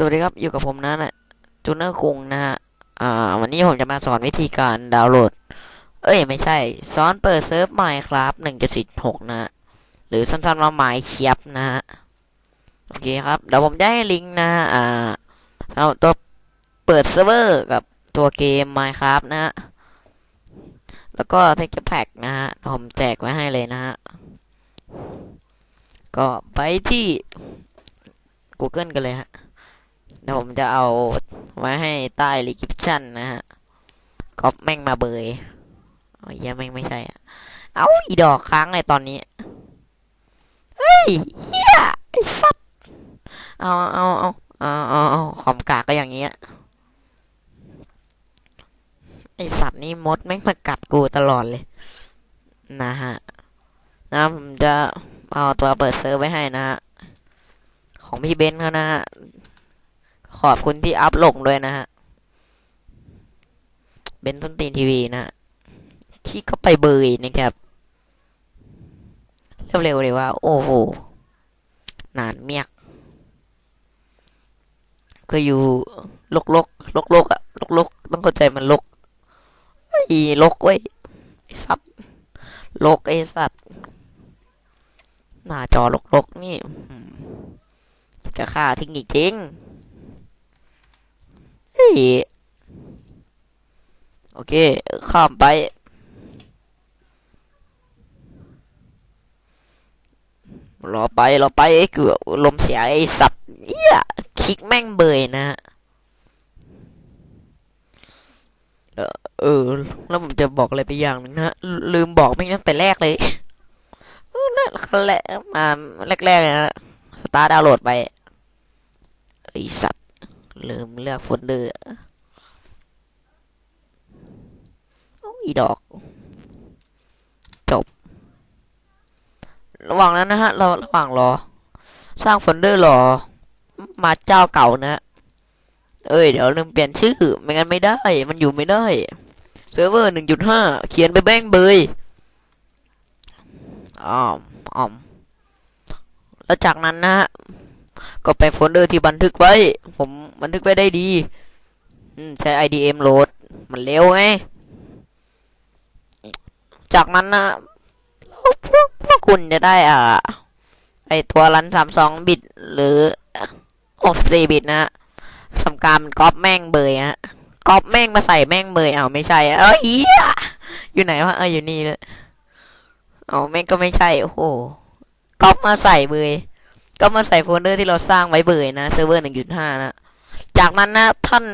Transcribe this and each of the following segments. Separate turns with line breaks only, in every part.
สวัสดีครับ อยู่กับผมนะนะจูเนอร์คุงนะฮะ อ่า วันนี้ผมจะมาสอนวิธีการดาวน์โหลด เอ้ย ไม่ใช่ สอนเปิดเซิร์ฟ Minecraft 1.16นะฮะ หรือสั้นๆว่า Minecraft นะฮะ โอเคครับ เดี๋ยวผมจะให้ลิงก์นะฮะ อ่าเอาตัวเปิดเซิร์ฟเวอร์กับตัวเกม Minecraft นะฮะ แล้วก็ Texture Pack นะฮะ ผมแจกไว้ให้เลยนะฮะ ก็ไปที่ Google กันเลยฮะ เดี๋ยวผมจะเอาไว้ให้ใต้รี c ิ p ชันนะฮะก๊อปแม่งมาเบยอ๋อเหี้ยแม่งไม่ใช่อะเอาอีดอกค้างเลยตอนนี้ เฮ้ยเฮียไอ้สัตว์เอาเอาเอาเอาเอาเอาคอมกากก็อย่างเงี้ยไอสัตว์นี่มดแม่งมากัดกูตลอดเลย นะฮะนะผมจะเอาตัวเปิดเซิร์ฟไว้ให้นะฮะของพี่เบนซ์เขานะฮะ ขอบคุณที่อัพลงด้วยนะฮะ เบนต้นตีนทีวีนะฮะที่ก็ไปเบยนะครับ เร็วๆเลยว่า โอ้โห นานเมียก ก็อยู่ลกลกลกลกๆอะลกลกๆต้องเข้าใจมันลกไอ้ลกเว้ยไอ้สัตว์ลกไอ้สัตว์หน้าจอลกๆนี่จะฆ่าทิ้งจริงๆ โอเค ข้ามไป รอไป รอไปไอ้เกือบลมเสียไอ้สัตว์เหี้ยคลิกแม่งเบยนะฮะเออ แล้วผมจะบอกอะไรไปอย่างหนึงนะฮะลืมบอกไม่ตั้งแต่แรกเลยนั่นแหละมาแรกๆเลยนะ สตาร์ดาวโหลดไปไอสัตว์ ลืมเลือกโฟลเดอร์อ้อีดอก จบ ระหว่างนั้นนะฮะ เราระหว่างรอ สร้างโฟลเดอร์รอ มาเจ้าเก่านะฮะเอ้ย เดี๋ยวลืมเปลี่ยนชื่อ ไม่งั้นไม่ได้ มันอยู่ไม่ได้เซิร์ฟเวอร์หนึ่งจุดห้าเขียนไปแบ้งเบยอ้อมอ้อมแล้วจากนั้นนะฮะ ก็ไปโฟลเดอร์ที่บันทึกไว้ ผมบันทึกไว้ได้ดีใช้ IDM โหลดมันเร็วไง จากนั้นนะพวกพวกคุณจะได้อ่า ไอตัวรันสามสองบิต หรือหกสี่บิตนะฮะทำการก๊อปแม่งเบยฮะก๊อปแม่งมาใส่แม่งเบยเอาไม่ใช่เอ้ยอยู่ไหนวะเอออยู่นี่เลยเอาแม่งก็ไม่ใช่โอ้โหก๊อปมาใส่เบย ก็มาใส่โฟลเดอร์ที่เราสร้างไว้เบยนะเซิร์ฟเวอร์หนึ่งจุดห้านะจากนั้นนะท่าน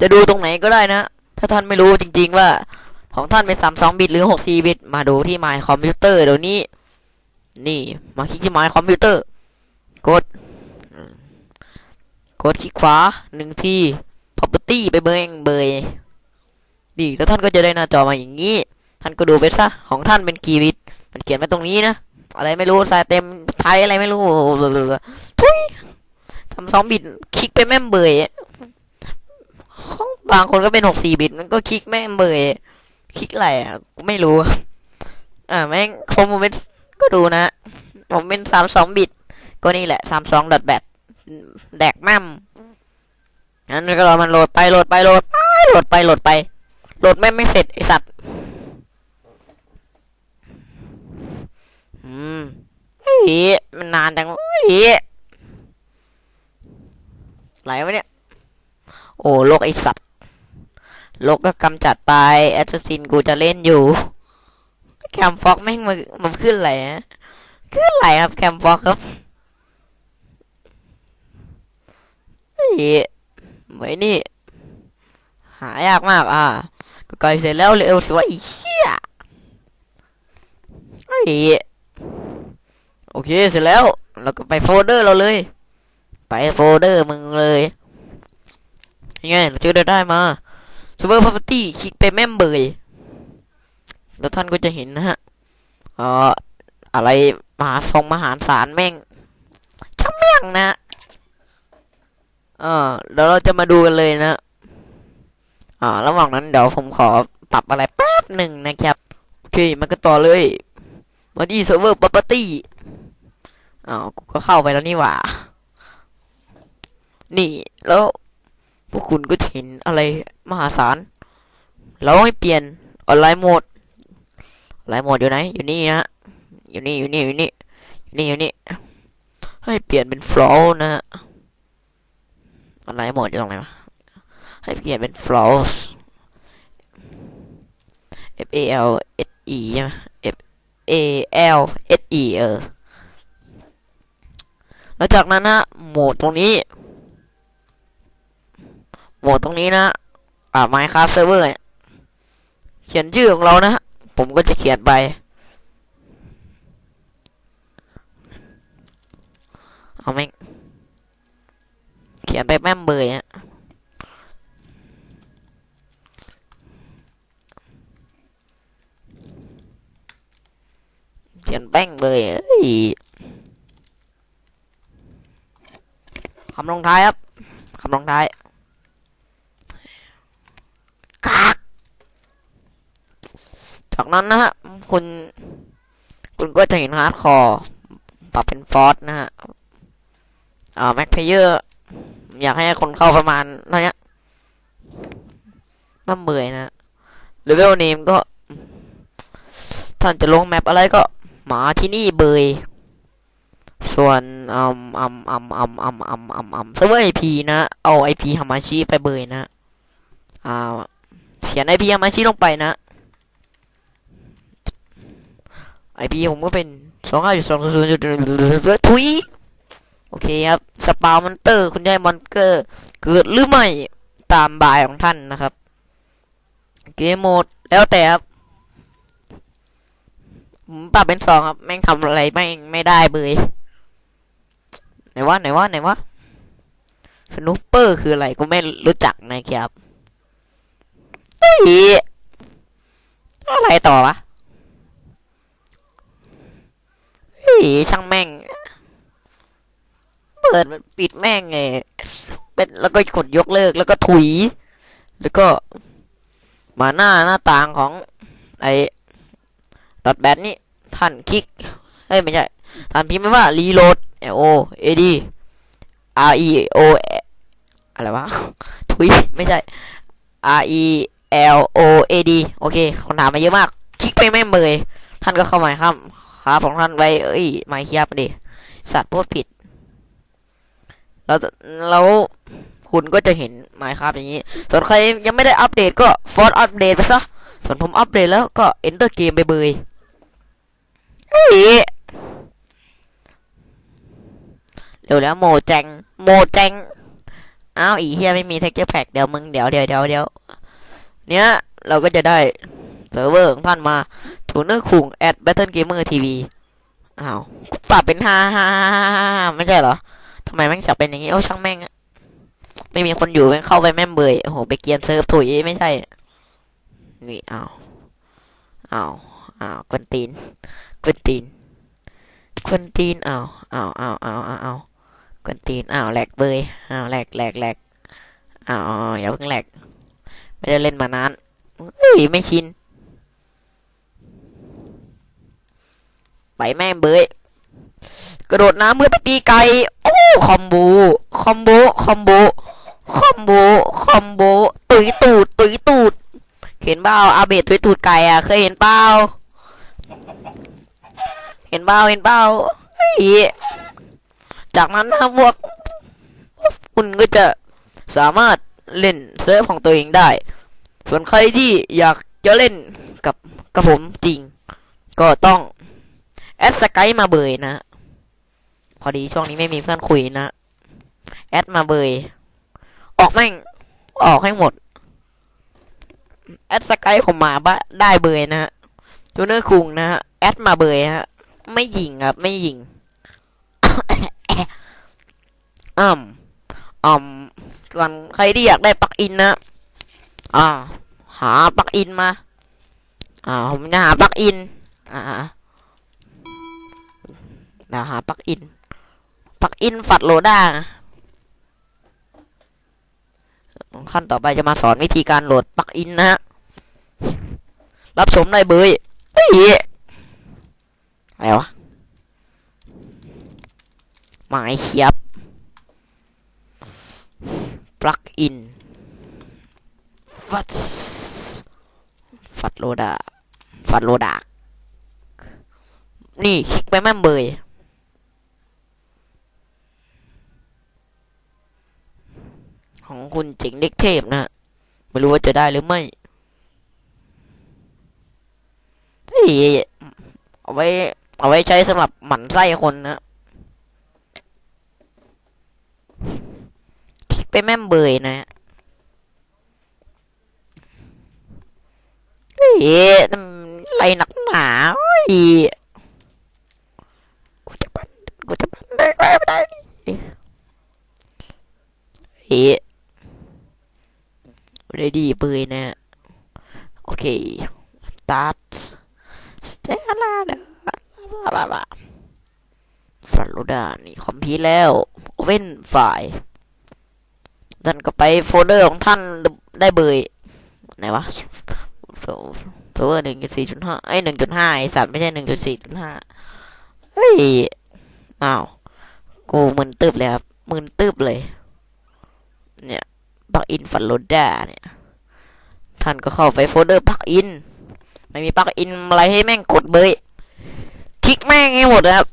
จะดูตรงไหนก็ได้นะ ถ้าท่านไม่รู้จริง ๆ ว่า ของท่านเป็นสามสองบิตหรือหกสี่บิตมาดูที่ My Computer เตอร์เดี๋ยวนี้ นี่มาคลิกที่ My Computer กด กดคลิกขวาหนึ่งที property ไปเบงเบยดีแล้วท่านก็จะได้หน้าจอมาอย่างนี้ ท่านก็ดูไปซะของท่านเป็นกี่บิตมันเขียนไว้ตรงนี้นะ อะไรไม่รู้สายเต็ม ไทยอะไรไม่รู้ทุยทำสองบิตคลิกไปแม่มเบยบางคนก็เป็นหกสี่บิตมันก็คลิกแม่มเบยคลิกอะไรอะกูไม่รู้ อ่าแม่งคมผมเป็นก็ดูนะ ผมเป็นสามสองบิต ก็นี่แหละสามสองดอทแบตแดกแม่มงั้นก็รอมันโหลดไปโหลดไปโหลดไปโหลดไปโหลดไปโหลดแม่ไม่เสร็จไอสัตว์ อืม เฮ้ยมันนานจังเฮ้ยไหลวะเนี่ย โอ้โลกไอสัตว์โลกก็กำจัดไปแอสซินกูจะเล่นอยู่ แคมฟ็อกแม่งมามันขึ้นไรฮะขึ้นอะไรครับแคมฟ็อกครับเฮ้ยไว้นี่ หายากมากอะก็ไกลเสร็จแล้วเร็วสิวะไอีเชี่ยเฮ้ โอเคเสร็จแล้ว เราก็ไปโฟลเดอร์เราเลย ไปโฟลเดอร์มึงเลยยังไงเราเจอได้มา Server Property คลิกไปแม่มเบยแล้วท่านก็จะเห็นนะฮะเอ่ออะไรมหาทรงมหาศาลแม่งช่างแม่งนะเออเดี๋ยวเราจะมาดูกันเลยนะอ่าระหว่างนั้นเดี๋ยวผมขอปรับอะไรแป๊บหนึ่งนะครับ โอเค มันก็ต่อเลยมาที่ Server Property อ้าวกูก็เข้าไปแล้วนี่หว่า นี่แล้ว พวกคุณก็เห็นอะไรมหาศาล เราให้เปลี่ยนออนไลน์โหมดออนไลน์โหมดอยู่ไหน อยู่นี่นะอยู่นี่อยู่นี่อยู่นี่อยู่นี่อยู่นี่ ให้เปลี่ยนเป็น flow นะฮะออนไลน์โหมดอยู่ตรงไหนวะให้เปลี่ยนเป็น flows F A L S E ใช่ไหม F A L S E เออ แล้วจากนั้นนะโหมดตรงนี้ โหมดตรงนี้นะ อ่า Minecraft Server เนี่ยเขียนชื่อของเรานะ ผมก็จะเขียนไป เอาแม่เขียนไปแม่มเบยฮะเขียนแป้งเบยเอ้ย คำลงท้ายครับคำลงท้ายกากจากนั้นนะฮะคุณ คุณก็จะเห็นฮาร์ดคอร์ปรับเป็นฟอสนะฮะอ่าแม็กเพเยอร์อยากให้คนเข้าประมาณเท่านี้น่าเบื่อนะเลเวลเนมก็ ท่านจะลงแมปอะไรก็ หมาที่นี่เบย ส่วนอืมอืมอืมอืมอืมอืมอืมอืมเซิร์ฟเวอร์ไอพีนะ เอาไอพีฮามาชิไปเบยนะ อ่าเขียนไอพีฮามาชิลงไปนะไอพีผมก็เป็นสองห้าจุดสองศูนย์จุดทุยโอเคครับ สปาวมอนเตอร์ คุณยายมอนเกอร์ เกิดหรือไม่ ตามบายของท่านนะครับ เกมโหมด แล้วแต่ครับผมปรับเป็นสองครับ แม่งทำอะไรไม่งไม่ได้เบย ไหนวะไหนวะไหนวะสนุปเปอร์คืออะไรก็ไม่รู้จักนะครับเฮ้ยอะไรต่อวะเฮ้ยช่างแม่ง เปิดปิดแม่งไงเป็นแล้วก็กดยกเลิกแล้วก็ถุย แล้วก็ มาหน้าหน้าต่างของ ไอ้ดอทแบทนี่ท่านคลิกเอ้ยไม่ใช่ท่านพิมพ์ไม่ว่า reload L O A D R E O อะไรวะถุย ไม่ใช่ R E L O A D โอเคคนถามมาเยอะมาก คลิกไปแม่เลยท่านก็เข้ามาครับ ครับของท่านไปเอ้ยไม่เคียบดิสัตว์พูดผิด แล้วแล้วคุณก็จะเห็นไมค์ครับอย่างนี้ ส่วนใครยังไม่ได้อัปเดตก็ฟอร์ดอัปเดตไปซะ ส่วนผมอัปเดตแล้วก็ enter เกมไปเบยเฮ้ย เร็วแล้วโมแจงโมแจงอ้าวอีเฮียไม่มี texture pack เดี๋ยวมึงเดี๋ยวเดี๋ยวเดี๋ยวเดี๋ยวเนี้ยเราก็จะได้เซิร์ฟเวอร์ของท่านมาถูเนอร์คุง at battle gamer tv อ้าวปรับเป็นห้าห้าไม่ใช่เหรอทำไมแม่งจับเป็นอย่างนี้โอ้ช่างแม่งไม่มีคนอยู่แม่งเข้าไปแม่งเบยโอ้โหไปเกียนเซิร์ฟถุยไม่ใช่นี่อ้าวอ้าวอ้าวกวนตีนกวนตีนกวนตีนอ้าวอ้าวอ้าวอ้าวอ้าว กวนตีนอ้าวแหลกเบยอ้าวแหลกแหลกแหลกอ้าวอย่าเพิ่งแหลก ไม่ได้เล่นมานานเฮ้ยไม่ชิน ไปแม่งเบยกระโดดน้ำเมื่อไปตีไก่โอ้คอมโบคอมโบคอมโบคอมโบคอมโบตุยตูดตุยตูดเห็นเปล่าอาเบะตุยตูดไก่อะ เคยเห็นเปล่าเห็นเปล่าเห็นเปล่าเฮ้ย จากนั้นนะพวกคุณก็จะสามารถเล่นเซิร์ฟของตัวเองได้ ส่วนใครที่อยากจะเล่นกับกับผมจริง ก็ต้องแอดสกายมาเบยนะ พอดีช่วงนี้ไม่มีเพื่อนคุยนะ แอดมาเบย ออกแม่ง ออกให้หมด แอดสกายผมมาบ้าได้เบยนะฮะจูเนอร์คุงนะฮะ แอดมาเบยฮะ ไม่ยิงครับ ไม่ยิง อ่ำอ่ำส่วนใครที่อยากได้ปลักอินนะอ่าหาปลักอินมา อ่าผมจะหาปลักอิน อ่าเดี๋ยวหาปลักอินปลักอินฝัดโลด้าขั้นต่อไปจะมาสอนวิธีการโหลดปลักอินนะฮะรับชมได้เบยเฮ้ยอะไรวะหมายเขียบ plug in ฟัดฟัดโลดาฟัดโลดากนี่คลิกไปแม่มเบยของคุณเจ๋งเด็กเทพนะไม่รู้ว่าจะได้หรือไม่เฮ้ยเอาไว้ เอาไว้ใช้สำหรับหมั่นไส้คนนะ ไปแม่มเบยนะฮะเฮ้ยอะไรหนักหนาเฮ้ยกูจะปันกูจะปันได้ไม่ได้เฮ้ยเรดี้เบยนะโอเค start Stella เดอบ้าบ้าฟลอริดานี่คอมพิวแล้วเว้นไฟล์ ท่านก็ไปโฟลเดอร์ของท่านได้เบยไหนวะเซิร์ฟเวอร์หนึ่งจุดสี่จุดห้าไอ้หนึ่งจุดห้าไอสัตว์ไม่ใช่หนึ่งจุดสี่จุดห้าเฮ้ยอ้าวกูมึนตึบเลยครับมึนตึบเลย เนี่ยปักอินฟันโลดาเนี่ย ท่านก็เข้าไปโฟลเดอร์ปักอิน ไม่มีปักอินอะไรให้แม่งกดเบยคลิกแม่งให้หมดนะครับ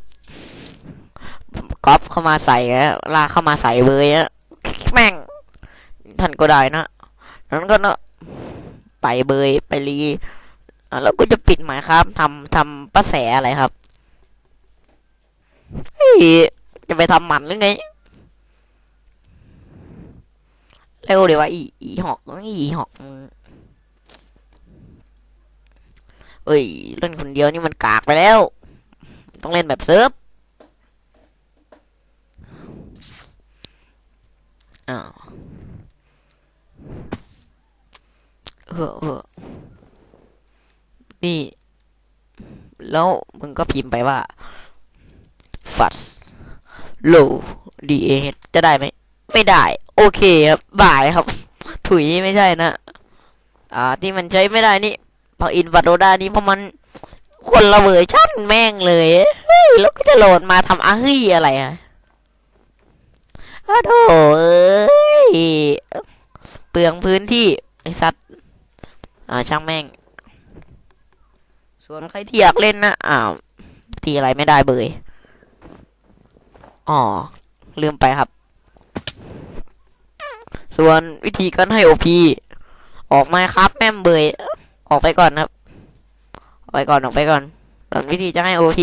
ก๊อปเข้ามาใส่แล้วลากเข้ามาใส่เบยอะแม่ง ท่านก็ได้นะนั้นก็เนอะไปเบยไปรีแล้วก็จะปิดหมายครับทำทำประแสอะไรครับเฮ้ยจะไปทำหมันหรือไงเร็วเดี๋ยวว่าอีอีหอกอีหอกเอ้ยเล่นคนเดียวนี่มันกากไปแล้ว ต้องเล่นแบบเซิร์ฟอ้าว เออเออนี่ แล้วมึงก็พิมพ์ไปว่า ฟัสโลดีเอจะได้ไหม ไม่ได้ โอเคครับบ่ายครับ ถุยไม่ใช่นะ อ่า ที่มันใช้ไม่ได้นี่พออินวัตโดดานี่เพราะมันคนละเวอร์ชั่นแม่งเลยเฮ้ยแล้วก็จะโหลดมาทำอาฮีอะไรอะอะโถเอ้ย เปลืองพื้นที่ ไอ้สัตว์ อ่าช่างแม่ง ส่วนใครที่อยากเล่นนะอ้าวตีอะไรไม่ได้เบยอ๋อลืมไปครับ ส่วนวิธีการให้โอพีออกมาครับ แม่มเบยออกไปก่อนครับ ออกไปก่อนออกไปก่อนตอนวิธีจะให้ OP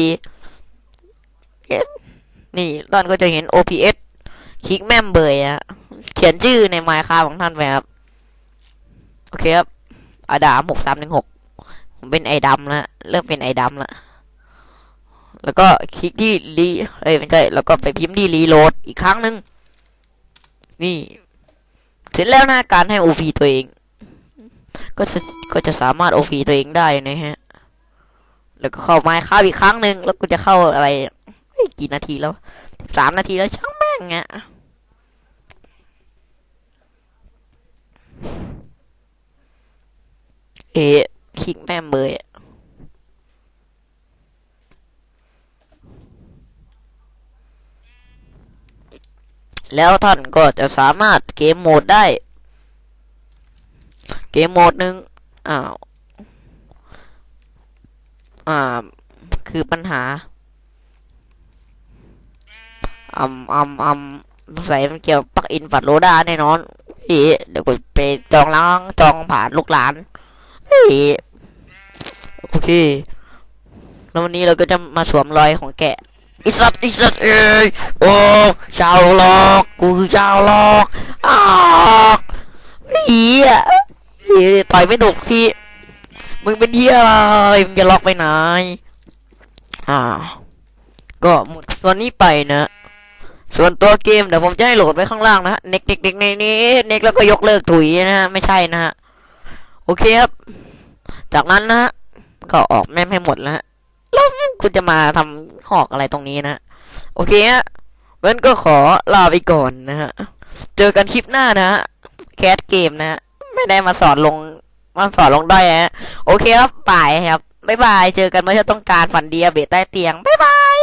นี่ตอนก็จะเห็น OPS คลิกแม่มเบยอะเขียนชื่อในไมค์คาของท่านไปครับ โอเคครับ อาดามหกสามหนึ่งหกผมเป็นไอดำแล้วเริ่มเป็นไอดำแล้วแล้วก็คลิกที่รีเอ้ยไม่ใช่แล้วก็ไปพิมพ์ที่รีโหลดอีกครั้งหนึ่งนี่ เสร็จแล้วนะการให้ OP ตัวเอง ก็จะก็จะสามารถโอฟีตัวเองได้นะฮะ แล้วก็เข้าไม้ค้าอีกครั้งหนึ่งแล้วก็จะเข้าอะไรกี่นาทีแล้วสามนาทีแล้วช่างแม่งอะ เอ๊ะคลิกแม่มเบยอะแล้วท่านก็จะสามารถเกมโหมดได้ เกมโหมดหนึ่งอ้าวอ่าคือปัญหาอืมอืมอืมใส่มันเกี่ยวปลักอินฝัดโลดาแน่นอนเฮ้ยเดี๋ยวกูไปจองล้างจองผ่านลูกหลาน โอเค แล้ววันนี้เราก็จะมาสวมรอยของแกะอิสัตอิสัตเอ้ยโอ้ชาวล็อกกูคือชาวล็อกอ้าวเฮียเฮ้ยต่อยไม่ถูกทีมึงเป็นเฮียอะไรมึงจะล็อกไปไหนอ่าก็หมดส่วนนี้ไปนะ ส่วนตัวเกมเดี๋ยวผมจะให้โหลดไว้ข้างล่างนะฮะเน็กเน็กเน็กเน็กนี้เน็กแล้วก็ยกเลิกถุยนะฮะไม่ใช่นะฮะ โอเคครับ จากนั้นนะฮะก็ออกแม่มให้หมดแล้วฮะแล้วคุณจะมาทำหอกอะไรตรงนี้นะโอเคฮะงั้นก็ขอลาไปก่อนนะฮะ เจอกันคลิปหน้านะฮะแคสเกมนะฮะไม่ได้มาสอนลงมาสอนลงได้ฮะโอเคครับบายครับบ๊ายบาย เจอกันเมื่อต้องการฝันดีเบะใต้เตียงบ๊ายบาย